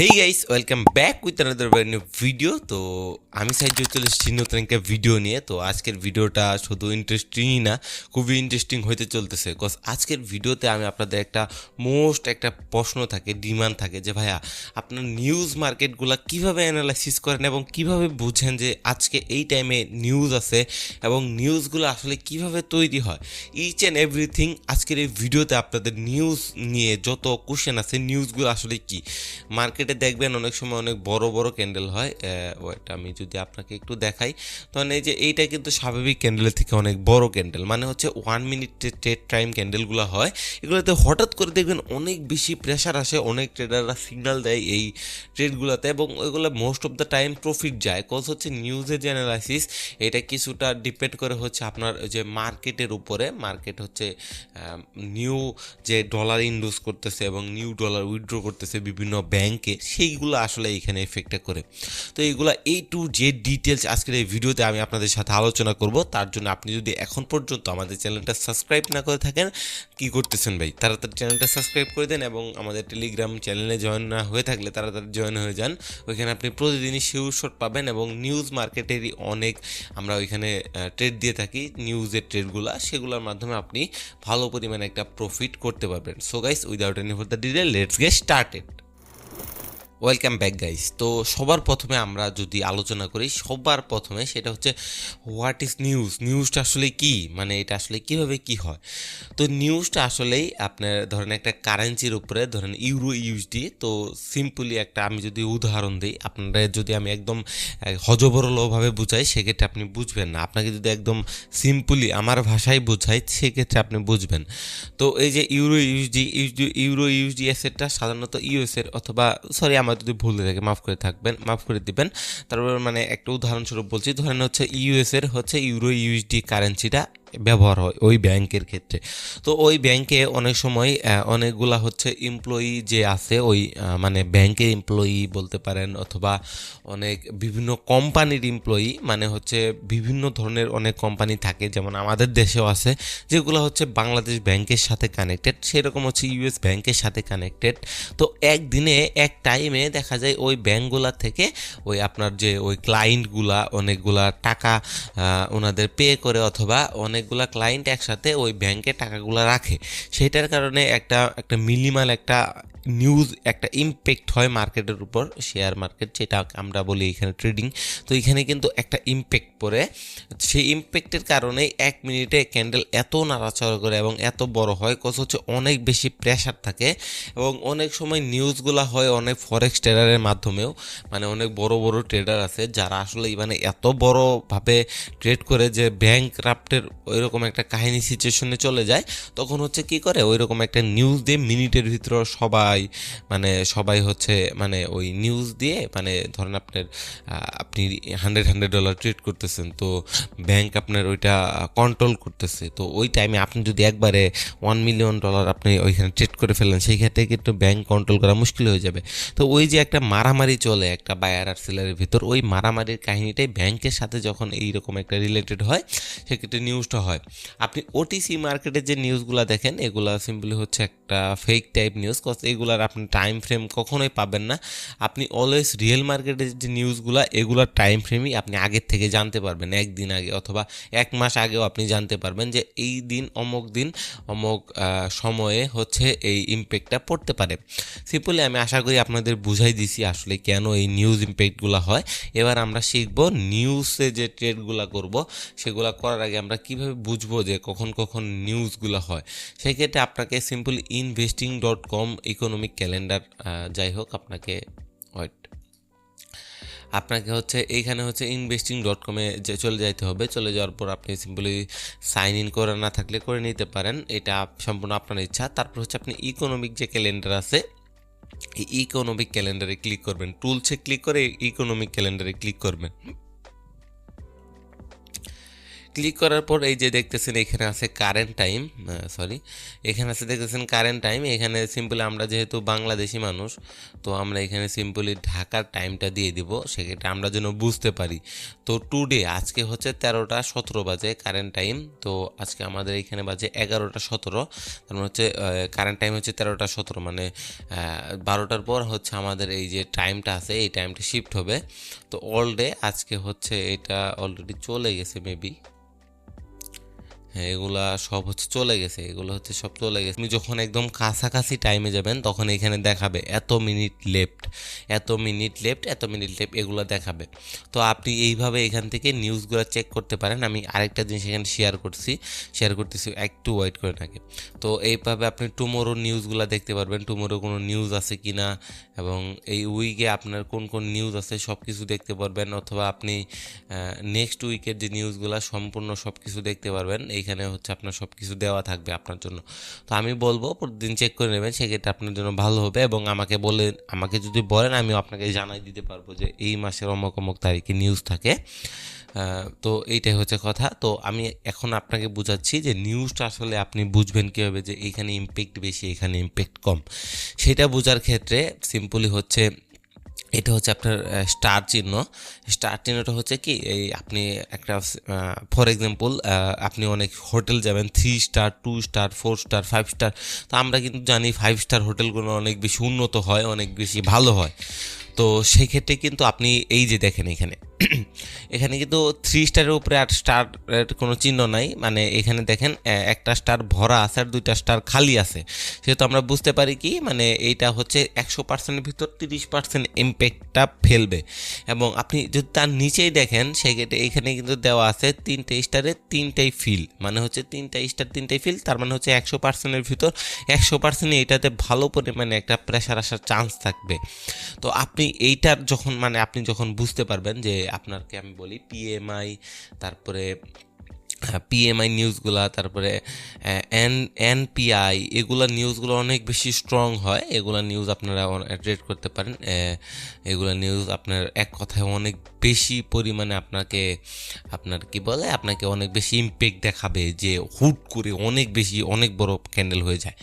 Hey guys welcome back with another new video তো আমি সাহায্য চলে এসেছি নতুন একটা ভিডিও নিয়ে। তো আজকের ভিডিওটা শুধু ইন্টারেস্টিংই না, খুবই ইন্টারেস্টিং হইতে চলতেছে। বিকজ আজকের ভিডিওতে আমি আপনাদের একটা মোস্ট একটা প্রশ্ন থাকে ডিমান্ড থাকে যে, ভাইয়া, আপনার নিউজ মার্কেটগুলো কীভাবে অ্যানালাইসিস করেন এবং কীভাবে বুঝেন যে আজকে এই টাইমে নিউজ আছে এবং নিউজগুলো আসলে কীভাবে তৈরি হয়? ইচ অ্যান্ড এভরিথিং আজকের এই ভিডিওতে আপনাদের নিউজ নিয়ে যত কোশ্চেন আছে নিউজগুলো আসলে কি? মার্কেটে দেখবেন অনেক সময় অনেক বড় বড় ক্যান্ডেল হয়। ওইটা আমি যদি আপনাকে একটু দেখাই তখন এই যে এইটা কিন্তু স্বাভাবিক ক্যান্ডেলের থেকে অনেক বড় ক্যান্ডেল মানে হচ্ছে ওয়ান মিনিট ট্রেড টাইম ক্যান্ডেলগুলো হয়। এগুলোতে হঠাৎ করে দেখবেন অনেক বেশি প্রেশার আসে, অনেক ট্রেডাররা সিগন্যাল দেয় এই ট্রেডগুলোতে এবং ওইগুলো most of the time profit যায়। কজ হচ্ছে নিউজের যে অ্যানালাইসিস এটা কিছুটা ডিপেন্ড করে হচ্ছে আপনার যে মার্কেটের উপরে। মার্কেট হচ্ছে নিউ যে ডলার ইনডিউস করতেছে এবং নিউ ডলার উইথড্র করতেছে বিভিন্ন ব্যাংকে সেইগুলো আসলে এখানে এফেক্টটা করে। তো এইগুলো এই টু যে ডিটেলস আজকের এই ভিডিওতে আমি আপনাদের সাথে আলোচনা করব। তার জন্য আপনি যদি এখন পর্যন্ত আমাদের চ্যানেলটা সাবস্ক্রাইব না করে থাকেন, কি করতেছেন ভাই? তাড়াতাড়ি চ্যানেলটা সাবস্ক্রাইব করে দেন এবং আমাদের টেলিগ্রাম চ্যানেলে জয়েন না হয়ে থাকলে তাড়াতাড়ি জয়েন হয়ে যান। ওইখানে আপনি প্রতিদিনই শিউর শট পাবেন এবং নিউজ মার্কেটেরই অনেক আমরা ওইখানে ট্রেড দিয়ে থাকি। নিউজের ট্রেডগুলো সেগুলোর মাধ্যমে আপনি ভালো পরিমাণে একটা প্রফিট করতে পারবেন। So guys without any for the detail let's get started welcome back guys তো সবার প্রথমে আমরা যদি আলোচনা করি, সবার প্রথমে সেটা হচ্ছে হোয়াট ইজ নিউজ নিউজটা আসলে কি? মানে এটা আসলে কীভাবে কি হয়? তো নিউজটা আসলেই আপনার ধরেন একটা কারেন্সির উপরে, ধরেন ইউরো ইউজডি তো সিম্পলি একটা আমি যদি উদাহরণ দিই আপনারা যদি আমি একদম হজবরলভাবে বুঝাই, সেক্ষেত্রে আপনি বুঝবেন না। আপনাকে যদি একদম সিম্পলি আমার ভাষায় বোঝাই, সেক্ষেত্রে আপনি বুঝবেন। তো এই যে euro USD USD euro USD এসেটটা সাধারণত ইউএসের অথবা সরি আমার যদি ভুল থাকে, মাফ করে থাকবেন, মাফ করে দিবেন। তারপর মানে একটা উদাহরণস্বরূপ বলছি, ধরেন হচ্ছে ইউএসের হচ্ছে ইউরো ইউএসডি কারেন্সিটা ব্যবহার হয় ওই ব্যাংকের ক্ষেত্রে। তো ওই ব্যাংকে অনেক সময় অনেকগুলা হচ্ছে এমপ্লয়ি যে আছে, ওই মানে ব্যাংকের এমপ্লয়ি বলতে পারেন অথবা অনেক বিভিন্ন কোম্পানির এমপ্লয়ি মানে হচ্ছে বিভিন্ন ধরনের অনেক কোম্পানি থাকে, যেমন আমাদের দেশেও আছে, যেগুলো হচ্ছে বাংলাদেশ ব্যাংকের সাথে কানেক্টেড সেরকম হচ্ছে ইউএস ব্যাংকের সাথে কানেক্টেড তো একদিনে এক টাইমে দেখা যায় ওই ব্যাংকগুলা থেকে ওই আপনার যে ওই ক্লায়েন্টগুলা অনেকগুলা টাকা ওনাদের পে করে অথবা অনেক অনেকগুলো ক্লায়েন্ট একসাথে ওই ব্যাংকে টাকাগুলো রাখে। সেটার কারণে একটা একটা মিনিমাল একটা নিউজ একটা ইম্প্যাক্ট হয় মার্কেটের উপর শেয়ার মার্কেট যেটা আমরা বলি এখানে ট্রেডিং তো এখানে কিন্তু একটা ইম্প্যাক্ট পড়ে। সেই ইম্প্যাক্টের কারণে এক মিনিটে ক্যান্ডেল এত নাড়াচাড়া করে এবং এত বড় হয় কত হচ্ছে অনেক বেশি প্রেশার থাকে এবং অনেক সময় নিউজগুলো হয় অনেক ফরেক্স ট্রেডারের মাধ্যমেও। মানে অনেক বড় বড় ট্রেডার আছে যারা আসলে মানে এত বড়ভাবে ট্রেড করে যে ব্যাংক রাফটের ওইরকম একটা কাহিনী সিচুয়েশনে চলে যায়। তখন হচ্ছে কি করে? ওইরকম একটা নিউজ দিয়ে মিনিটের ভিতরে সবাই সবাই মানে সবাই হচ্ছে মানে ওই নিউজ দিয়ে মানে ধরেন আপনার আপনি হান্ড্রেড হান্ড্রেড ডলার ট্রেড করতেছেন, তো ব্যাংক আপনার ওইটা কন্ট্রোল করতেছে। তো ওই টাইমে আপনি যদি একবারে ওয়ান মিলিয়ন ডলার আপনি ওইখানে ট্রেড করে ফেলেন সেই ক্ষেত্রে কিন্তু ব্যাংক কন্ট্রোল করা মুশকিল হয়ে যাবে। তো ওই যে একটা মারামারি চলে, একটা বায়ার আর সেলারের ভিতর, ওই মারামারির কাহিনীটাই ব্যাংকের সাথে যখন এইরকম একটা রিলেটেড হয়, সেক্ষেত্রে নিউজটা হয়। আপনি ওটিসি মার্কেটের যে নিউজগুলো দেখেন, এগুলা সিম্পলি হচ্ছে একটা ফেক টাইপ নিউজ কজ এগুলার আপনি টাইম ফ্রেম কখনোই পাবেন না। আপনি অলওয়েজ রিয়েল মার্কেটের যে নিউজগুলো এগুলোর টাইম ফ্রেমই আপনি আগের থেকে জানতে পারবেন, একদিন আগে অথবা এক মাস আগেও আপনি জানতে পারবেন যে এই দিন অমুক দিন, অমুক সময়ে হচ্ছে এই ইম্প্যাক্টটা পড়তে পারে। সিম্পলি আমি আশা করি আপনাদের বুঝাই দিছি আসলে কেন এই নিউজ ইম্প্যাক্টগুলো হয়। এবার আমরা শিখব নিউজে যে ট্রেডগুলো করব, সেগুলো করার আগে আমরা কীভাবে বুঝব যে কখন কখন নিউজগুলো হয়। সেক্ষেত্রে আপনাকে simply investing dot com economy economic calendar যাই হোক আপনাকে ওয়েট আপনাকে হচ্ছে, এইখানে হচ্ছে ইনভেস্টিং ডট কমে যে চলে যাইতে হবে। চলে যাওয়ার পর আপনি সিম্পলি সাইন ইন করে না থাকলে করে নিতে পারেন। এটা সম্পূর্ণ আপনার ইচ্ছা। তারপর হচ্ছে আপনি ইকোনমিক যে ক্যালেন্ডার আছে ইকোনমিক ক্যালেন্ডারে ক্লিক করবেন। টুলসে ক্লিক করে ইকোনমিক ক্যালেন্ডারে ক্লিক করবেন। ক্লিক করার পর এই যে দেখতেছেন এখানে আছে কারেন্ট টাইম সরি এখানে আছে দেখতেছেন কারেন্ট টাইম এখানে সিম্পলি আমরা যেহেতু বাংলাদেশি মানুষ, তো আমরা এখানে সিম্পলি ঢাকার টাইমটা দিয়ে দিব, সেক্ষেত্রে আমরা যেন বুঝতে পারি। তো টুডে আজকে হচ্ছে তেরোটা সতেরো বাজে কারেন্ট টাইম তো আজকে আমাদের এখানে বাজে এগারোটা সতেরো, তার মানে হচ্ছে কারেন্ট টাইম হচ্ছে তেরোটা সতেরো মানে বারোটার পর হচ্ছে আমাদের এই যে টাইমটা আছে, এই টাইমটা শিফট হবে। তো অল ডে আজকে হচ্ছে এটা অলরেডি চলে গেছে মেবি এগুলা সব হচ্ছে চলে গেছে, এগুলো হচ্ছে সব চলে গেছে। আপনি যখন একদম কাছাকাছি টাইমে যাবেন, তখন এখানে দেখাবে এত মিনিট লেফট এত মিনিট লেফট এত মিনিট লেফট এগুলো দেখাবে। তো আপনি এইভাবে এখান থেকে নিউজগুলো চেক করতে পারেন। আমি আরেকটা জিনিস এখানে শেয়ার করছি শেয়ার করতেছি একটু ওয়েট করে থাকে তো এইভাবে আপনি টুমোরো নিউজগুলো দেখতে পারবেন টুমোরো কোনো নিউজ আছে কি না এবং এই উইকে আপনার কোন কোন নিউজ আছে সব কিছু দেখতে পারবেন, অথবা আপনি নেক্সট উইকের যে নিউজগুলো সম্পূর্ণ সব কিছু দেখতে পারবেন এইখানে হচ্ছে আপনার সব কিছু দেওয়া থাকবে আপনার জন্য। তো আমি বলব, প্রতিদিন চেক করে নেবেন সেক্ষেত্রে আপনার জন্য ভালো হবে এবং আমাকে বলে আমাকে যদি বলেন আমি আপনাকে জানাই দিতে পারব যে এই মাসের অমক অমক তারিখে নিউজ থাকে। তো এইটাই হচ্ছে কথা। তো আমি এখন আপনাকে বুঝাচ্ছি যে নিউজটা আসলে আপনি বুঝবেন কীভাবে যে এইখানে ইম্প্যাক্ট বেশি, এখানে ইম্প্যাক্ট কম। সেটা বোঝার ক্ষেত্রে সিম্পলি হচ্ছে এটা হচ্ছে আপনার স্টার চিহ্ন। স্টার চিহ্নটা হচ্ছে কি, এই আপনি একটা ফর এক্সাম্পল আপনি অনেক হোটেল যাবেন three star two star four star five star তো আমরা কিন্তু জানি ফাইভ স্টার হোটেলগুলো অনেক বেশি উন্নত হয়, অনেক বেশি ভালো হয়। তো সেক্ষেত্রে কিন্তু আপনি এই যে দেখেন এখানে এখানে কিন্তু থ্রি স্টারের উপরে আর স্টার কোনো চিহ্ন নাই। মানে এখানে দেখেন একটা স্টার ভরা আছে আর দুইটা স্টার খালি আছে। সেহেতু আমরা বুঝতে পারি কি মানে এইটা হচ্ছে একশো পার্সেন্টের ভিতর তিরিশ পার্সেন্ট ইম্প্যাক্টটা ফেলবে। এবং আপনি যদি তার নিচেই দেখেন সেক্ষেত্রে এখানে কিন্তু দেওয়া আছে তিনটে স্টারে তিনটাই ফিল মানে হচ্ছে তিনটা স্টার তিনটাই ফিল তার মানে হচ্ছে একশো পার্সেন্টের ভিতর একশো পার্সেন্ট এইটাতে ভালো পরিমাণে একটা প্রেশার আসার চান্স থাকবে। তো আপনি এইটার যখন মানে আপনি যখন বুঝতে পারবেন যে আপনাকে আমি বলি পিএমআই তারপরে পিএমআই নিউজগুলা তারপরে এন এনপিআই এগুলো নিউজগুলো অনেক বেশি স্ট্রং হয়। এগুলো নিউজ আপনারা ট্রেড করতে পারেন। এগুলো নিউজ আপনার এক কথায় অনেক বেশি পরিমাণে আপনাকে, আপনার কি বলে, আপনাকে অনেক বেশি ইম্প্যাক্ট দেখাবে যে হুট করে অনেক বেশি, অনেক বড় ক্যান্ডেল হয়ে যায়।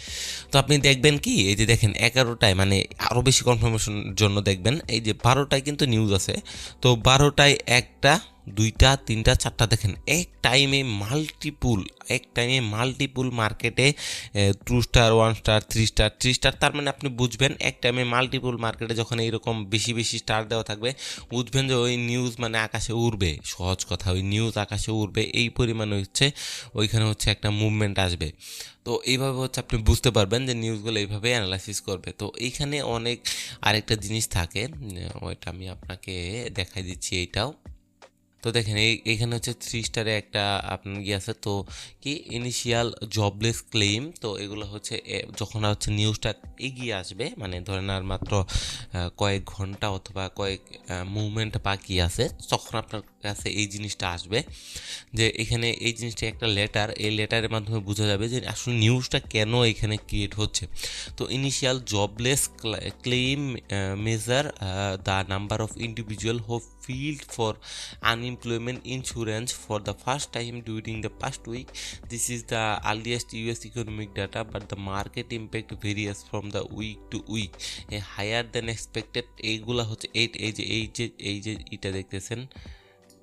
তো আপনি দেখবেন কি, এই যে দেখেন, এগারোটায় মানে আরও বেশি কনফার্মেশনের জন্য দেখবেন, এই যে বারোটায় কিন্তু নিউজ আছে। তো বারোটায় একটা দুইটা, তিনটা, চারটা দেখেন, এক টাইমে মাল্টিপুল এক টাইমে মাল্টিপুল মার্কেটে two star one star three star three star তার মানে আপনি বুঝবেন এক টাইমে মাল্টিপুল মার্কেটে যখন এইরকম বেশি বেশি স্টার দেওয়া থাকবে, বুঝবেন যে ওই নিউজ মানে আকাশে উড়বে, সহজ কথা, ওই নিউজ আকাশে উড়বে, এই পরিমাণে হচ্ছে, ওইখানে হচ্ছে একটা মুভমেন্ট আসবে। তো এইভাবে হচ্ছে আপনি বুঝতে পারবেন যে নিউজগুলো এইভাবে অ্যানালাইসিস করবে। তো এইখানে অনেক আরেকটা জিনিস থাকে ওইটা আমি আপনাকে দেখাই দিচ্ছি এইটাও তো দেখেন এখানে হচ্ছে থ্রি স্টারে একটা আপনার ইয়ে আছে, তো কি ইনিশিয়াল জবলেস ক্লেম তো এগুলো হচ্ছে যখন হচ্ছে নিউজটা এগিয়ে আসবে মানে ধরেন আর মাত্র কয়েক ঘণ্টা অথবা কয়েক মুভমেন্ট বাকি আছে, তখন আপনার কাছে এই জিনিসটা আসবে যে এখানে এই জিনিসটা একটা লেটার এই লেটারের মাধ্যমে বোঝা যাবে যে আসলে নিউজটা কেন এখানে ক্রিয়েট হচ্ছে। তো initial jobless claim measure the number of individual who filed for unemployment insurance for the first time during the first week this is the earliest US economic data but the market impact varies from the week to week higher than expected এইগুলা হচ্ছে এই যে এই যে এইটা দেখতেছেন।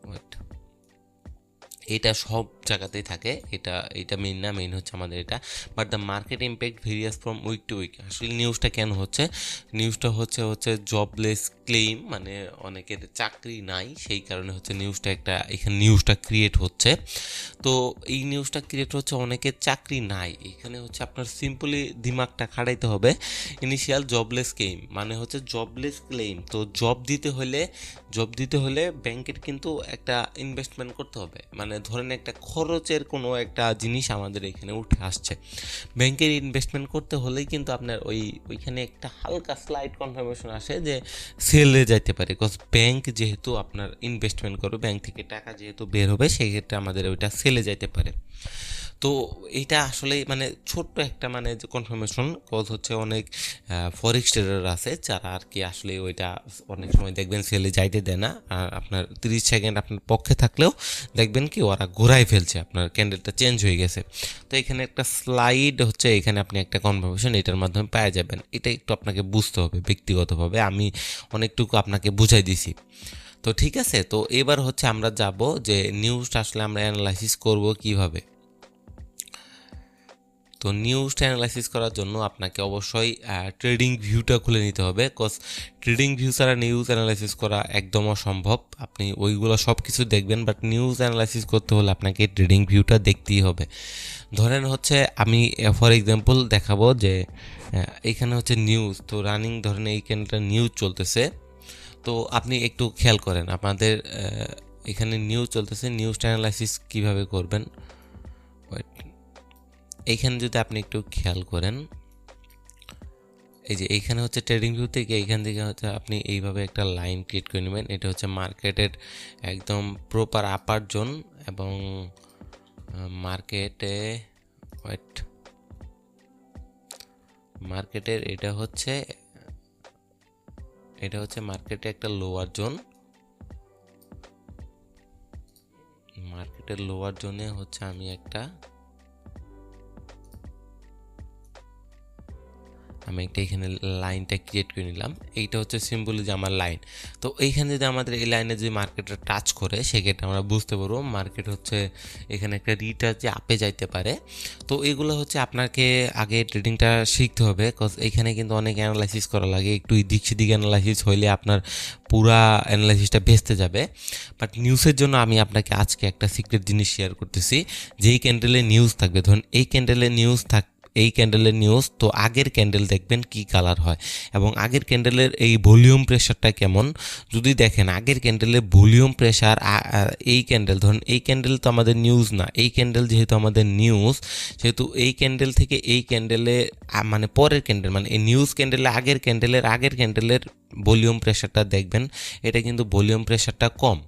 Wait এটা সব জায়গাতেই থাকে। এটা এটা মেন না মেন হচ্ছে আমাদের এটা। But the market impact varies from week to week আসলে নিউজটা কেন হচ্ছে? নিউজটা হচ্ছে হচ্ছে জবলেস ক্লেম মানে অনেকের চাকরি নাই, সেই কারণে হচ্ছে নিউজটা একটা, এখানে নিউজটা ক্রিয়েট হচ্ছে। তো এই নিউজটা ক্রিয়েট হচ্ছে, অনেকের চাকরি নাই। এখানে হচ্ছে আপনার সিম্পলি দিমাগটা খাড়াইতে হবে। ইনিশিয়াল জবলেস ক্লেম মানে হচ্ছে জবলেস ক্লেম তো জব দিতে হলে জব দিতে হলে ব্যাংকের কিন্তু একটা ইনভেস্টমেন্ট করতে হবে। মানে ধরেন একটা খরচের কোনো একটা জিনিস আমাদের এখানে উঠে আসছে। ব্যাংকের ইনভেস্টমেন্ট করতে হলেই কিন্তু আপনার ওই, ওইখানে একটা হালকা স্লাইড কনফার্মেশন আসে যে সেলে যাইতে পারে। বিকজ ব্যাংক যেহেতু আপনার ইনভেস্টমেন্ট করবে ব্যাংক থেকে টাকা যেহেতু বের হবে, সেক্ষেত্রে আমাদের ওইটা সেলে যাইতে পারে। তো এইটা আসলে মানে ছোট্ট একটা মানে কনফার্মেশন কজ হচ্ছে অনেক ফরেক্স ট্রেডার আছে যারা আর কি আসলে ওইটা অনেক সময় দেখবেন সেলে যাইতে দেয় না। আর আপনার তিরিশ সেকেন্ড আপনার পক্ষে থাকলেও দেখবেন কি ওরা ঘোরাই ফেলছে, আপনার ক্যান্ডেলটা চেঞ্জ হয়ে গেছে। তো এখানে একটা স্লাইড হচ্ছে, এখানে আপনি একটা কনফার্মেশন এটার মাধ্যমে পাওয়া যাবেন। এটা একটু আপনাকে বুঝতে হবে ব্যক্তিগতভাবে, আমি অনেকটুকু আপনাকে বুঝাই দিছি। তো ঠিক আছে, তো এবার হচ্ছে আমরা যাব যে নিউজটা আসলে আমরা অ্যানালাইসিস করব কীভাবে। তো নিউজটা অ্যানালাইসিস করার জন্য আপনাকে অবশ্যই ট্রেডিং ভিউটা খুলে নিতে হবে। কজ ট্রেডিং ভিউ ছাড়া নিউজ অ্যানালাইসিস করা একদম অসম্ভব। আপনি ওইগুলো সব কিছু দেখবেন বাট নিউজ অ্যানালাইসিস করতে হলে আপনাকে ট্রেডিং ভিউটা দেখতেই হবে। ধরেন হচ্ছে, আমি ফর এক্সাম্পল দেখাবো যে এখানে হচ্ছে নিউজ তো রানিং ধরেন এইখানটা নিউজ চলতেছে। তো আপনি একটু খেয়াল করেন, আপনাদের এখানে নিউজ চলতেছে। নিউজ অ্যানালাইসিস কীভাবে করবেন? এইখানে যদি আপনি একটু খেয়াল করেন, এই যে এইখানে হচ্ছে ট্রেডিং ভিউ থেকে এইখান থেকে হচ্ছে আপনি এইভাবে একটা লাইন ক্রিয়েট করে নেবেন। এটা হচ্ছে মার্কেটের একদম প্রপার আপার জোন এবং মার্কেটে ওয়েট মার্কেটের এটা হচ্ছে এটা হচ্ছে মার্কেটে একটা লোয়ার জোন মার্কেটের লোয়ার জোনে হচ্ছে আমি একটা আমি একটা এখানে লাইনটা ক্রিয়েট করে নিলাম। এইটা হচ্ছে সিম্পলি যে আমার লাইন তো এইখানে যদি আমাদের এই লাইনে যদি মার্কেটটা টাচ করে, সেক্ষেত্রে আমরা বুঝতে পারব মার্কেট হচ্ছে এখানে একটা রিটাচ যে আপে যাইতে পারে। তো এগুলো হচ্ছে আপনাকে আগে ট্রেডিংটা শিখতে হবে কজ এইখানে কিন্তু অনেক অ্যানালাইসিস করা লাগে। একটু দিক সেদিক অ্যানালাইসিস হইলে আপনার পুরা অ্যানালাইসিসটা ভেস্তে যাবে। বাট নিউজের জন্য আমি আপনাকে আজকে একটা সিক্রেট জিনিস শেয়ার করতেছি। যেই ক্যান্ডেলে নিউজ থাকবে, ধরুন এই ক্যান্ডেলে নিউজ থাক এই ক্যান্ডেলের নিউজ তো আগের ক্যান্ডেল দেখবেন কি কালার হয়। এবং আগের ক্যান্ডেলের এই ভলিউম প্রেশারটা কেমন? যদি দেখেন, আগের ক্যান্ডেলের ভলিউম প্রেশার এই ক্যান্ডেল ধরুন এই ক্যান্ডেল তো আমাদের নিউজ না, এই ক্যান্ডেল যেহেতু আমাদের নিউজ সেহেতু এই ক্যান্ডেল থেকে এই ক্যান্ডেলে মানে পরের ক্যান্ডেল মানে এই নিউজ ক্যান্ডেলে আগের ক্যান্ডেলের আগের ক্যান্ডেলের ভলিউম প্রেশারটা দেখবেন, এটা কিন্তু ভলিউম প্রেশারটা কম।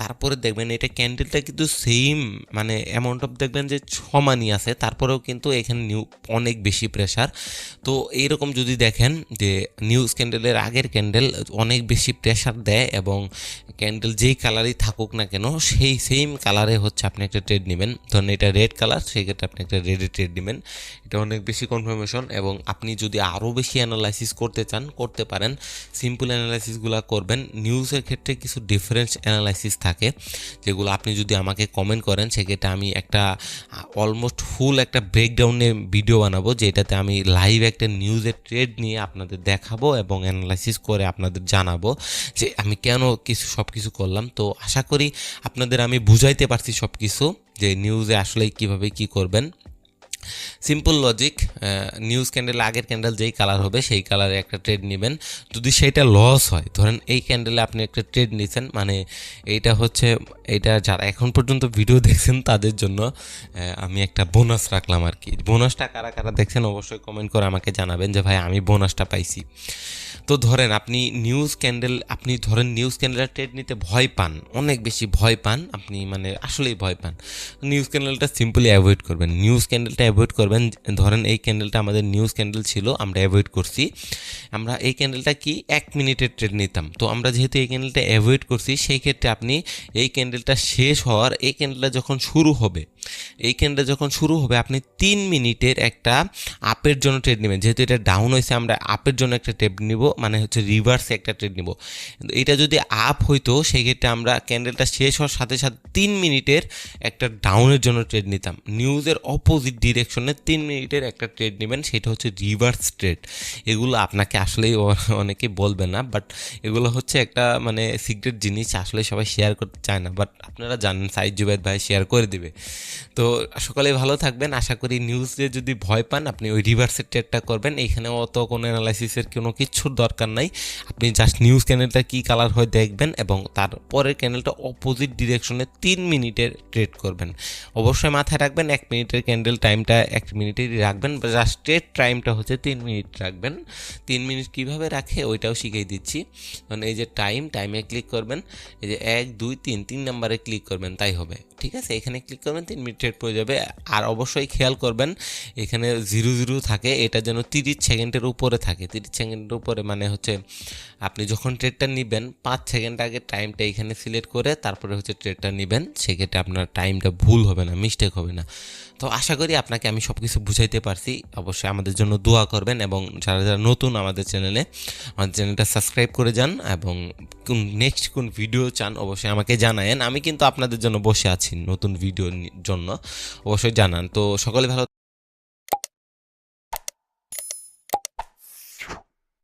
তারপরে দেখবেন এটা ক্যান্ডেলটা কিন্তু সেম মানে অ্যামাউন্ট অফ দেখবেন যে সমানই আছে, তারপরেও কিন্তু এখানে নিউ অনেক বেশি প্রেশার তো এইরকম যদি দেখেন যে নিউজ ক্যান্ডেলের আগের ক্যান্ডেল অনেক বেশি প্রেশার দেয় এবং ক্যান্ডেল যেই কালারই থাকুক না কেন, সেই সেম কালারে হচ্ছে আপনি একটা ট্রেড নেবেন। ধরেন এটা রেড কালার সেক্ষেত্রে আপনি একটা রেডে ট্রেড নেবেন। এটা অনেক বেশি কনফার্মেশন এবং আপনি যদি আরও বেশি অ্যানালাইসিস করতে চান, করতে পারেন। সিম্পল অ্যানালাইসিসগুলো করবেন। নিউজের ক্ষেত্রে কিছু ডিফারেন্স অ্যানালাইসিস থাকে, যেগুলো আপনি যদি আমাকে কমেন্ট করেন, সেক্ষেত্রে আমি একটা অলমোস্ট ফুল একটা ব্রেকডাউনে ভিডিও বানাবো, যেটাতে আমি লাইভ একটা নিউজের ট্রেড নিয়ে আপনাদের দেখাবো এবং অ্যানালাইসিস করে আপনাদের জানাব যে আমি কেন কিছু সব কিছু করলাম। তো আশা করি আপনাদের আমি বুঝাইতে পারছি সব কিছু যে নিউজে আসলে কীভাবে কি করবেন। সিম্পল লজিক নিউজ ক্যান্ডেল আগের ক্যান্ডেল যেই কালার হবে, সেই কালারে একটা ট্রেড নেবেন। যদি সেইটা লস হয়, ধরেন এই ক্যান্ডেলে আপনি একটা ট্রেড নিয়েছেন মানে এইটা হচ্ছে এটা যারা এখন পর্যন্ত ভিডিও দেখছেন তাদের জন্য আমি একটা বোনাস রাখলাম আর কি। বোনাসটা কারা কারা দেখছেন অবশ্যই কমেন্ট করে আমাকে জানাবেন যে, ভাই, আমি বোনাসটা পাইছি। তো ধরেন আপনি নিউজ ক্যান্ডেল আপনি ধরেন নিউজ ক্যান্ডেলের ট্রেড নিতে ভয় পান, অনেক বেশি ভয় পান, আপনি মানে আসলেই ভয় পান। নিউজ ক্যান্ডেলটা সিম্পলি অ্যাভয়েড করবেন। নিউজ ক্যান্ডেলটা অ্যাভয়েড করবেন ধরেন এই ক্যান্ডেলটা আমাদের নিউজ ক্যান্ডেল ছিল, আমরা অ্যাভয়েড করছি। আমরা এই ক্যান্ডেলটা কি এক মিনিটের ট্রেড নিতাম। তো আমরা যেহেতু এই ক্যান্ডেলটা অ্যাভয়েড করছি, সেই ক্ষেত্রে আপনি এই ক্যান্ডেলটা শেষ হওয়ার, এই ক্যান্ডেলটা যখন শুরু হবে, এই ক্যান্ডেল যখন শুরু হবে, আপনি তিন মিনিটের একটা আপের জন্য ট্রেড নেবেন। যেহেতু এটা ডাউন হয়েছে, আমরা আপের জন্য একটা ট্রেড নিব মানে হচ্ছে রিভার্সে একটা ট্রেড নিব। এটা যদি আপ হইতো, সেই ক্ষেত্রে আমরা ক্যান্ডেলটা শেষ হওয়ার সাথে সাথে তিন মিনিটের একটা ডাউনের জন্য ট্রেড নিতাম। নিউজের অপোজিট ডিরেকশনে তিন মিনিটের একটা ট্রেড নেবেন, সেটা হচ্ছে রিভার্স ট্রেড এগুলো আপনাকে আসলেই অনেকে বলবে না বাট এগুলো হচ্ছে একটা মানে সিক্রেট জিনিস, আসলে সবাই শেয়ার করতে চায় না বাট আপনারা জানেন সাইজ জুবেদ ভাই শেয়ার করে দিবে। তো সকালে ভালো থাকবেন, আশা করি নিউজে যদি ভয় পান, আপনি ওই রিভার্সের ট্রেডটা করবেন। এইখানে অত কোনো অ্যানালাইসিসের কোনো কিচ্ছুর দরকার নাই। আপনি জাস্ট নিউজ ক্যানেলটা কী কালার হয় দেখবেন, এবং তারপরের ক্যান্ডেলটা অপোজিট ডিরেকশনে তিন মিনিটের ট্রেড করবেন। অবশ্যই মাথায় রাখবেন, এক মিনিটের ক্যান্ডেল টাইমটা এক মিনিটেরই রাখবেন জাস্ট ট্রেড টাইমটা হচ্ছে তিন মিনিট রাখবেন। তিন মিনিট কীভাবে রাখে ওইটাও শিখিয়ে দিচ্ছি। কারণ এই যে টাইম টাইমে ক্লিক করবেন, এই যে এক, দুই, তিন তিন নাম্বারে ক্লিক করবেন, তাই হবে। ঠিক আছে? এখানে ক্লিক করবেন, তিন মিনিট পড়ে যাবে। আর অবশ্যই খেয়াল করবেন, এখানে জিরো জিরো থাকে, এটা যেন তিরিশ সেকেন্ডের উপরে থাকে। তিরিশ সেকেন্ডের উপরে মানে হচ্ছে আপনি যখন ট্রেডটা নেবেন, পাঁচ সেকেন্ড আগে টাইমটা এখানে সিলেক্ট করে তারপরে হচ্ছে ট্রেডটা নেবেন। সেক্ষেত্রে আপনার টাইমটা ভুল হবে না মিস্টেক হবে না। তো আশা করি আপনাকে আমি সব কিছু বুঝাইতে পারছি। অবশ্যই আমাদের জন্য দোয়া করবেন এবং যারা যারা নতুন আমাদের চ্যানেলে, আমাদের চ্যানেলটা সাবস্ক্রাইব করে যান এবং কোন, নেক্সট কোন ভিডিও চান অবশ্যই আমাকে জানায়েন। আমি কিন্তু আপনাদের জন্য বসে আছি নতুন ভিডিওর জন্য। অবশ্যই জানান। তো সকলে ভালো